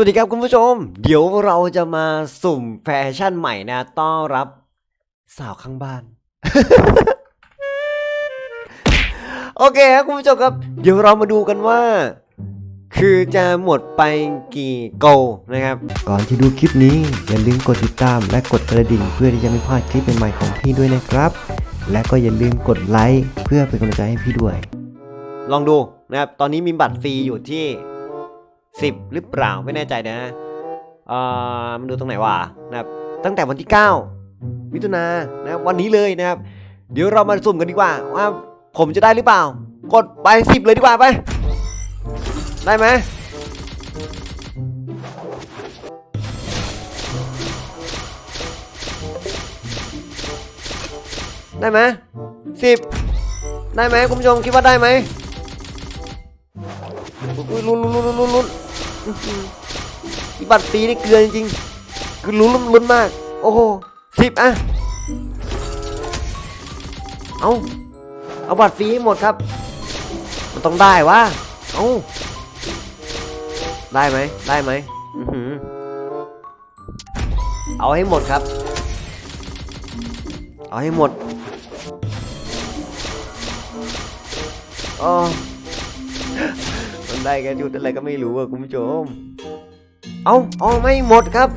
วัสดีครับคุณผู้ชม เดี๋ยวเราจะมาสุ่มแฟชั่นใหม่นะต้อนรับสาวข้างบ้าน โอเคครับคุณผู้ชมครับ เดี๋ยวเรามาดูกันว่า คือจะหมดไปกี่โกลนะครับ ก่อนที่ดูคลิปนี้ อย่าลืมกดติดตามและกดกระดิ่งเพื่อที่จะไม่พลาดคลิปใหม่ๆของพี่ด้วยนะครับ และก็อย่าลืมกดไลค์เพื่อเป็นกำลังใจให้พี่ด้วย ลองดูนะครับตอนนี้มีบัตรฟรีอยู่ที่ 10 หรือเปล่าไม่แน่ใจนะเอ่อมันดูตรงไหนวะนะครับตั้งแต่วันที่ 9 มิถุนายนนะครับวันนี้เลยนะครับ เดี๋ยวเรามาสุ่มกันดีกว่าว่าผมจะได้หรือเปล่า กดไป 10 เลยดีกว่าไป ได้ไหมได้ไหมสิบได้ไหมคุณผู้ชมคิดว่าได้ไหม อุ้ยลุ้นลุ้นลุ้นลุ้นลุ้นอีบัตรฟรีนี่เกลือจริงๆคือลุ้นลุ้นลุ้นมาก โอ้โหสิบอะเอาเอาบัตรฟรีให้หมดครับ มันต้องได้วะเอาได้ไหมได้ไหมอื้อหือเอาให้หมดครับ เอาให้หมดอ๋อ ได้แค่ชุดอะไรก็ไม่รู้อะคุณผู้ชม เอาเอาไม่หมดครับ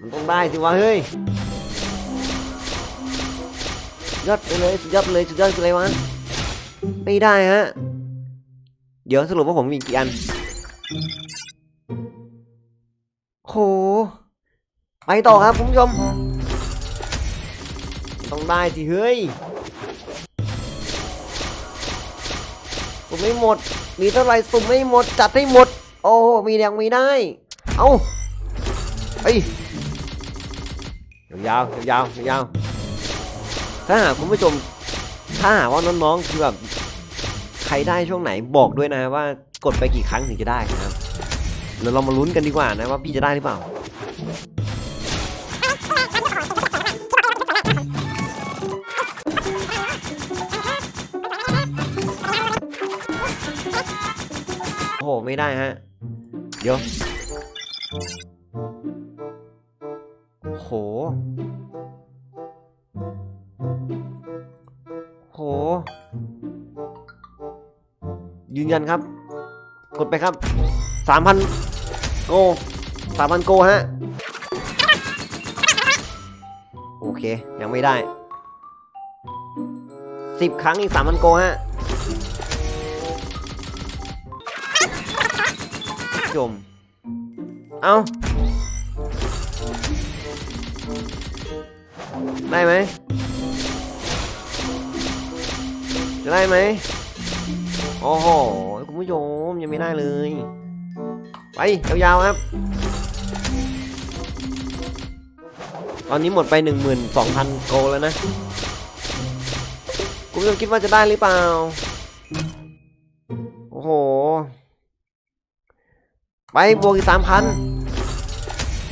มันต้องได้สิวะเฮ้ยยอดไปเลยสุดยอดไปเลยสุดยอดไปเลยวะไม่ได้ฮะ เดี๋ยวสรุปว่าผมมีกี่อัน โห ไปต่อครับคุณผู้ชม ต้องได้สิเฮ้ย สุ่มไม่หมด มีเท่าไรสุ่มไม่หมด จัดให้หมด โอ้มียังม่ได้ เอาเฮ้ยยาวยาวยาวถ้าหากคุณผู้ชม ถ้าหากว่าน้องๆคือแบบใครได้ช่วงไหนบอกด้วยนะว่ากดไปกี่ครั้งถึงจะได้นะครับเดี๋ยวเรามาลุ้นกันดีกว่านะว่าพี่จะได้หรือเปล่า ไม่ได้ฮะ เดี๋ยว โห โห ยืนยันครับ กดไปครับสามพันโกสามพันโกฮะ โอเค ยังไม่ได้สิบครั้งอีกสามพันโกฮะ ชม เอาได้ไหม จะได้ไหม โอ้โห คุณผู้ชม ยังไม่ได้เลย ไปยาวๆครับ ตอนนี้หมดไป 12,000 โกลแล้วนะ คุณผู้ชมคิดว่าจะได้หรือเปล่า ไปบวกอีกสามพัน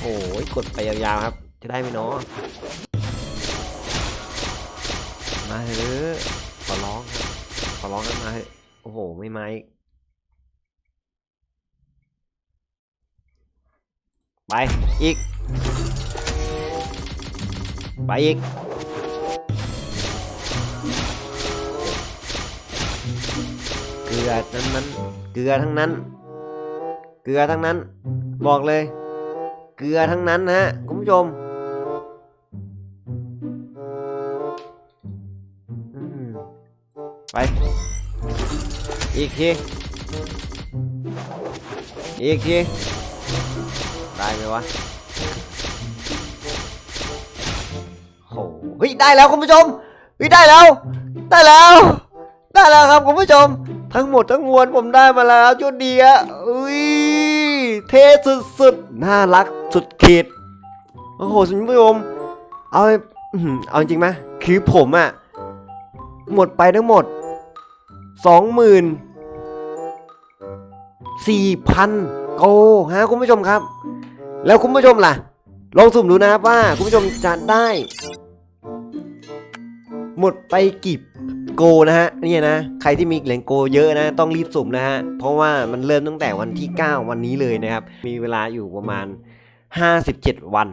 โอ้ยกดไปยาวๆครับ จะได้ไหมเนาะมาเถอะขอร้องขอร้องกันมาเถอะโอ้โห ไม่มาอีกไป อีก ไปอีกเกลือทั้งนั้นเกลือทั้งนั้น กลือทั้งนั้น บอกเลย เกลือทั้งนั้นนะฮะคุณผู้ชมอืมไป อีกที อีกที ได้ไหมวะโหเฮ้ยได้แล้วคุณผู้ชมเฮ้ยได้แล้ว ได้แล้ว ได้แล้วครับคุณผู้ชม ทั้งหมดทั้งมวลผมได้มาแล้วชุดเดียอุ้ยเท่สุดๆ น่ารักสุดขีดโอ้โหคุณผู้ชมเอาเอาจริงไหมคือผมอะหมดไปทั้งหมดสองหมื่นสี่พันโกฮะคุณผู้ชมครับ แล้วคุณผู้ชมล่ะ ลองสุ่มดูนะครับว่าคุณผู้ชมจะได้ หมดไปกี่ โกนะฮะเนี่ยนะ ใครที่มีเหรียญโกเยอะนะ ต้องรีบสุ่มนะฮะ เพราะว่ามันเริ่มตั้งแต่วันที่ 9 วันนี้เลยนะครับ มีเวลาอยู่ประมาณ 57 วัน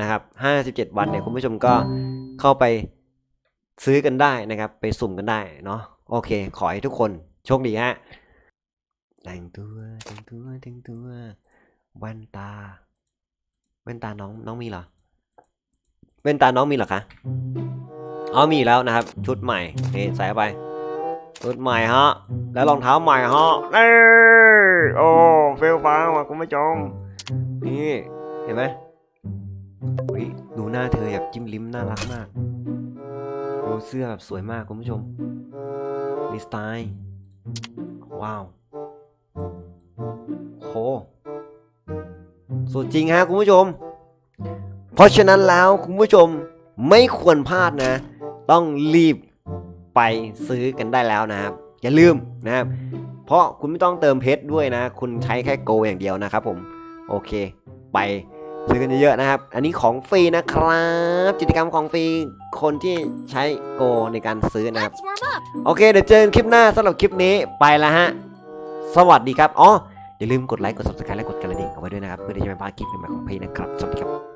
นะครับ 57 วันเนี่ยคุณผู้ชมก็เข้าไปซื้อกันได้นะครับ ไปสุ่มกันได้เนาะ โอเค ขอให้ทุกคนโชคดีฮะ แต่งตัวแต่งตัวแต่งตัวแว่นตาแว่นตาน้องน้องมีเหรอแว่นตาน้องมีเหรอคะ เอ๋อมีแล้วนะครับ ชุดใหม่นี่ใส่ไป ชุดใหม่ฮะ แล้วรองเท้าใหม่ฮะเอ้โอ้เฟลฟ้าว่ะคุณผู้ชมนี่เห็นไหมอุ๊ยดูหน้าเธอแบบจิ้มลิ้มน่ารักมากดูเสื้อแบบสวยมากคุณผู้ชมนี่สไตล์ว้าวโหสุดจริงฮะคุณผู้ชม เพราะฉะนั้นแล้วคุณผู้ชมไม่ควรพลาดนะ ต้องรีบไปซื้อกันได้แล้วนะครับ อย่าลืมนะครับ เพราะคุณไม่ต้องเติมเพชรด้วยนะ คุณใช้แค่โกอย่างเดียวนะครับผม โอเค ไปซื้อกันเยอะๆนะครับ อันนี้ของฟรีนะครับ กิจกรรมของฟรี คนที่ใช้โกในการซื้อนะครับ โอเค เดี๋ยวเจอกันคลิปหน้าสำหรับคลิปนี้ไปแล้วฮะ สวัสดีครับ อ๋อ อย่าลืมกดไลค์ กด subscribe และกดกระดิ่งเอาไว้ด้วยนะครับ เพื่อที่จะไม่พลาดคลิปใหม่ๆของพี่นะครับ สวัสดีครับ